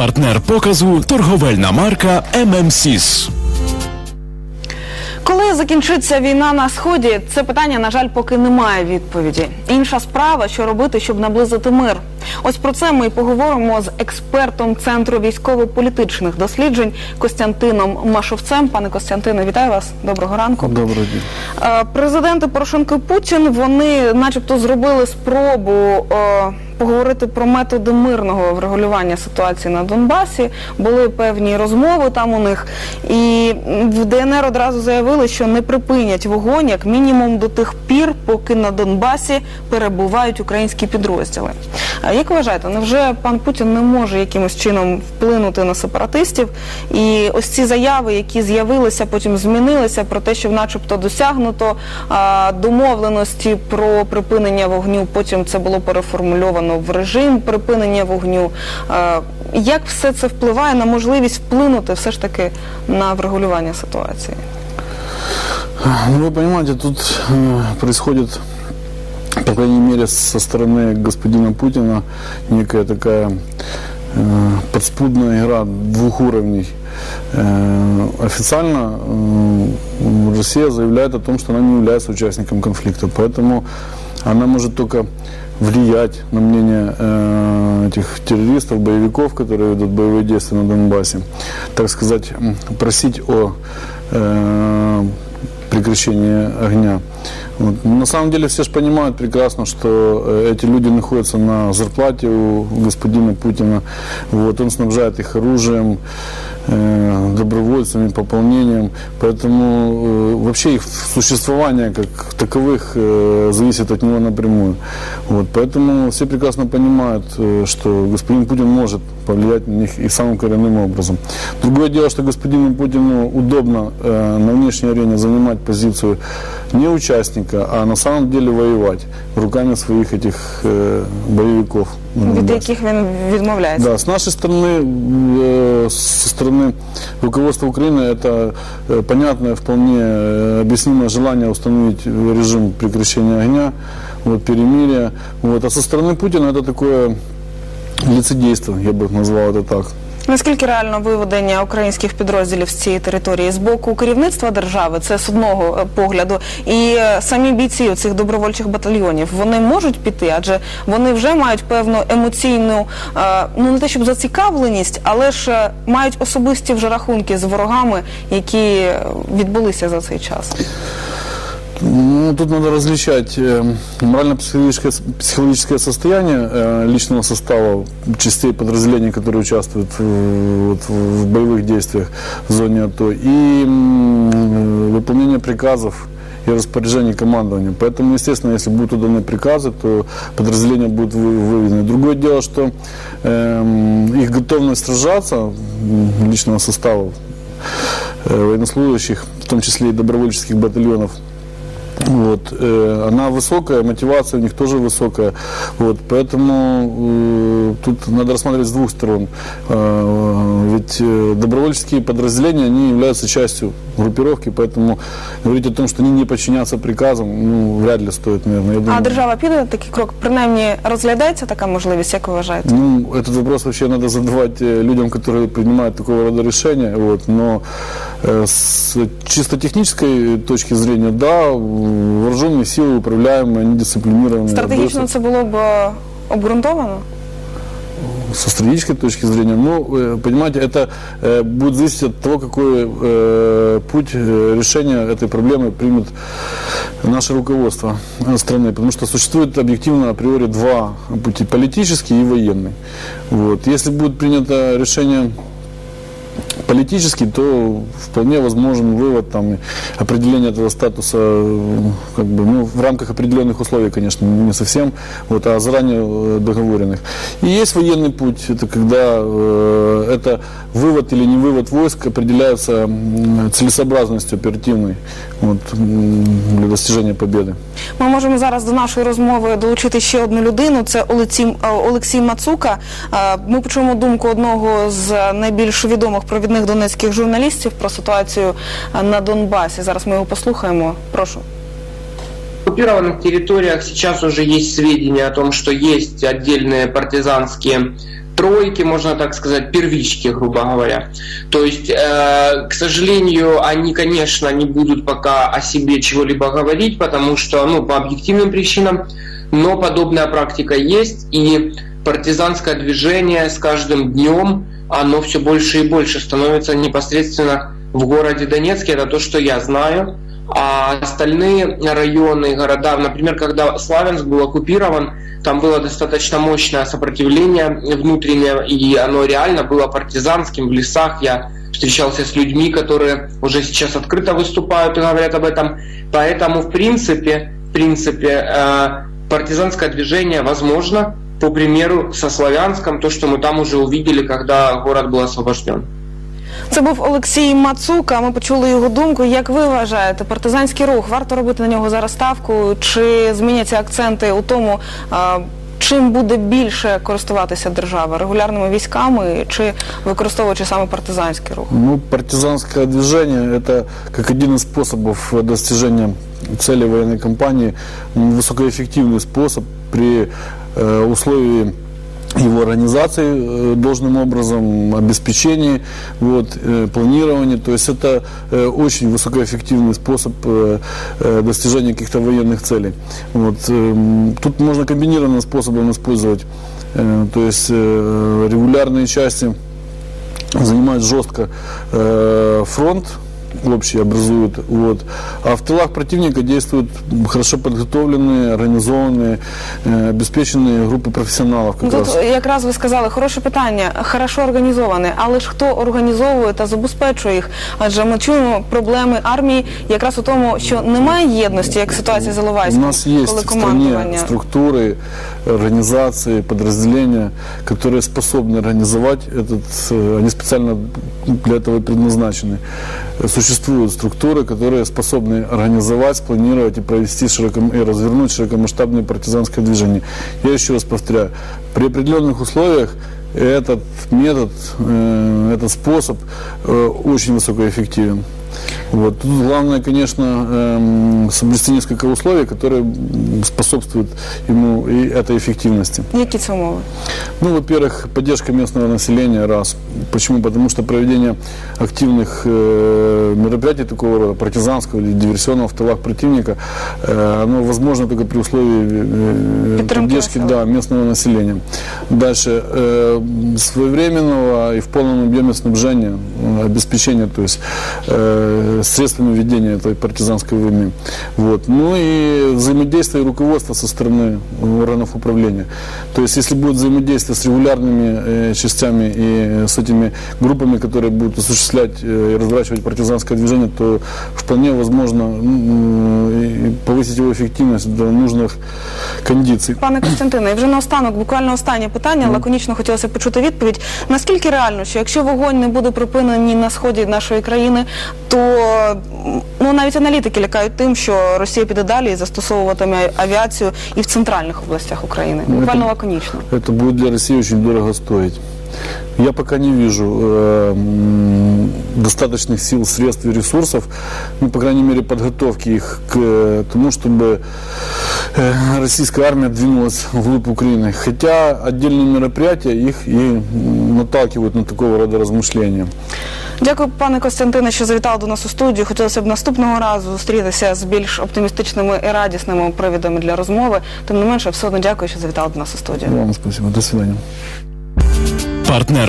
Партнер показу торговельна марка ММСІС. Коли закінчиться війна на сході, це питання, на жаль, поки немає відповіді. Інша справа, що робити, щоб наблизити мир. Ось про це ми і поговоримо з експертом центру військово-політичних досліджень Костянтином Машовцем. Пане Костянтине, вітаю вас. Доброго ранку. Добрый день. Е, Президенти Порошенко і Путін вони, начебто, зробили спробу е, поговорити про методи мирного врегулювання ситуації на Донбасі. Були певні розмови там у них, і в ДНР одразу заявили, що не припинять вогонь як мінімум до тих пір, поки на Донбасі перебувають українські підрозділи. Як вважаєте, невже пан Путін не може якимось чином вплинути на сепаратистів? І ось ці заяви, які з'явилися, потім змінилися про те, що, начебто, досягнуто домовленості про припинення вогню. Потім це було переформульовано в режим припинення вогню. А, як все це впливає на можливість вплинути все ж таки на врегулювання ситуації? Ну, вы понимаете, тут э, происходит, по крайней мере, со стороны господина Путина некая такая э, подспудная игра двух уровней. Э, официально э, Россия заявляет о том, что она не является участником конфликта, поэтому она может только влиять на мнение э, этих террористов, боевиков, которые ведут боевые действия на Донбассе, так сказать, м, просить о э, прекращении огня. Вот. Но На самом деле все же понимают прекрасно, что э, эти люди находятся на зарплате у господина Путина. Вот. Он снабжает их оружием, э, добровольцами, пополнением. Поэтому э, вообще их существование как таковых э, зависит от него напрямую. Вот. Поэтому все прекрасно понимают, э, что господин Путин может повлиять на них и самым коренным образом. Другое дело, что господину Путину удобно э, на внешней арене занимать позицию не участника, а на самом деле воевать руками своих этих э, боевиков. на Від Донбассе. яких він відмовляється? Да, с нашей стороны, э, со стороны руководства Украины, это э, понятное, вполне э, объяснимое желание установить режим прекращения огня, вот, перемирия. Вот. А со стороны Путина это такое лицедейство, я бы назвал это так. Наскільки реально виведення українських підрозділів з цієї території? З боку керівництва держави, це з одного е, погляду, і е, самі бійці цих добровольчих батальйонів вони можуть піти, адже вони вже мають певну емоційну, е, ну не те щоб зацікавленість, але ж мають особисті вже рахунки з ворогами, які відбулися за цей час. Ну, тут надо различать э, морально-психологическое психологическое состояние э, личного состава частей подразделений, которые участвуют в, вот, в боевых действиях в зоне АТО, и м, выполнение приказов и распоряжений командования. Поэтому, естественно, если будут уданы приказы, то подразделения будут вы- выведены. Другое дело, что эм, их готовность сражаться м, личного состава э, военнослужащих, в том числе и добровольческих батальонов, вот, э, она высокая, мотивация у них тоже высокая. Вот, поэтому э, тут надо рассматривать с двух сторон. Э, ведь э, добровольческие подразделения, они являются частью группировки, поэтому говорить о том, что они не подчинятся приказам, ну, вряд ли стоит, наверное. Я думаю, А держава піде на такий крок, принаймні розглядається така можливість, як ви вважаєте? Ну, этот вопрос вообще надо задавать э, людям, которые принимают такого рода решения. Вот, но э, с чисто технической точки зрения, да, вооруженные силы управляемые, они дисциплинированные. Стратегічно быстро. це було б е, обґрунтовано? Со стратегической точки зрения, ну, э, понимаете, это э, будет зависеть от того, какой э, путь э, решения этой проблемы примет наше руководство э, страны. Потому что существует объективно априори два пути, политический и военный. Вот. Если будет принято решение политический, то вполне возможен вывод там, и определение этого статуса э, как бы, ну, в рамках определенных условий, конечно, не совсем, вот, а заранее э, договоренных. И есть военный путь, это когда э, это вывод или не вывод войск определяется м, целесообразностью оперативной вот, м, для достижения победы. Ми можемо зараз до нашої розмови долучити ще одну людину. Це Олексій, е, Олексій Мацука. Е, Ми почуємо думку одного з найбільш відомих провідних донецьких журналістів про ситуацію е, на Донбасі. Зараз ми його послухаємо. Прошу. В оккупированных территориях сейчас уже есть сведения о том, что есть отдельные партизанские тройки, можно так сказать, первички, грубо говоря. То есть, э, к сожалению, они, конечно, не будут пока о себе чего-либо говорить, потому что, ну, по объективным причинам, но подобная практика есть, и партизанское движение с каждым днем, оно все больше и больше становится непосредственно в городе Донецке, это то, что я знаю. А остальные районы, города, например, когда Славянск был оккупирован, там было достаточно мощное сопротивление внутреннее, и оно реально было партизанским в лесах. Я встречался с людьми, которые уже сейчас открыто выступают и говорят об этом. Поэтому, в принципе, в принципе, э, партизанское движение возможно, по примеру, со Славянском, то, что мы там уже увидели, когда город был освобожден. Це був Олексій Мацука. Ми почули його думку. Як ви вважаєте, партизанський рух варто робити на нього зараз ставку? Чи зміняться акценти у тому, а, чим буде більше користуватися держава регулярними військами чи використовуючи саме партизанський рух? Ну, партизанское движение – это как один из способов достижения цели военной кампании, м, высокоэффективный способ при э, условии его организации э, должным образом, обеспечении, вот, э, планировании. То есть это э, очень высокоэффективный способ э, э, достижения каких-то военных целей. Вот, эм, тут можно комбинированным способом использовать, э, то есть э, регулярные части занимают жестко э, фронт общий образуют, вот. а в тылах противника действуют хорошо подготовленные, организованные, э, обеспеченные группы профессионалов. Как Ну, раз. Тут якраз ви сказали хороше питання, хорошо організоване, але ж хто організовує та забезпечує їх? Адже ми чуємо проблеми армії якраз у тому, що немає єдності, як ситуація з У Іловайськом, нас есть коли в стране командування. структуры, организации, подразделения, которые способны организовать этот, э, они специально для этого и предназначены. Э, Существуют структуры, которые способны организовать, спланировать и провести широком, и развернуть широкомасштабное партизанское движение. Я еще раз повторяю, при определенных условиях этот метод, э, этот способ э, очень высокоэффективен. Вот. Тут главное, конечно, эм, соблюсти несколько условий, которые способствуют ему и этой эффективности. Які це умови? Ну, во-первых, поддержка местного населения, раз. Почему? Потому что проведение активных э, мероприятий такого рода, партизанского или диверсионного в тылах противника, э, оно возможно только при условии э, Поддержки поддержки да, местного населения. Дальше, э, своевременного и в полном объеме снабжения, э, обеспечения, то есть э, средствами ведения этой партизанской войны. Вот. Ну и взаимодействие руководства со стороны органов управления. То есть если будет взаимодействие с регулярными э, частями и с этими группами, которые будут осуществлять э, и разворачивать партизанское движение, то вполне возможно м, и повысить его эффективность до нужных кондиций. Пане Костянтине, і вже наостанок, буквально останнє питання, лаконічно хотілося почути відповідь. Наскільки реально, що якщо вогонь не буде припинений на сході нашої країни, то м, ну навіть аналітики лякають тим, що Росія піде далі і застосовуватиме авіацію і в центральних областях України. Ну, Буквально це- лаконічно. Это будет для России очень дорого стоить. Я пока не вижу э, м, достаточных сил, средств и ресурсов, ну, по крайней мере, подготовки их к э, тому, чтобы э, российская армия двинулась вглубь Украины. Хотя отдельные мероприятия их и м, наталкивают на такого рода размышления. Дякую, пане Костянтине, що завітали до нас у студію. Хотілося б наступного разу зустрітися з більш оптимістичними і радісними привідами для розмови. Тим не менше, все одно дякую, що завітали до нас у студію. Вам спасибо. До свидания. Партнер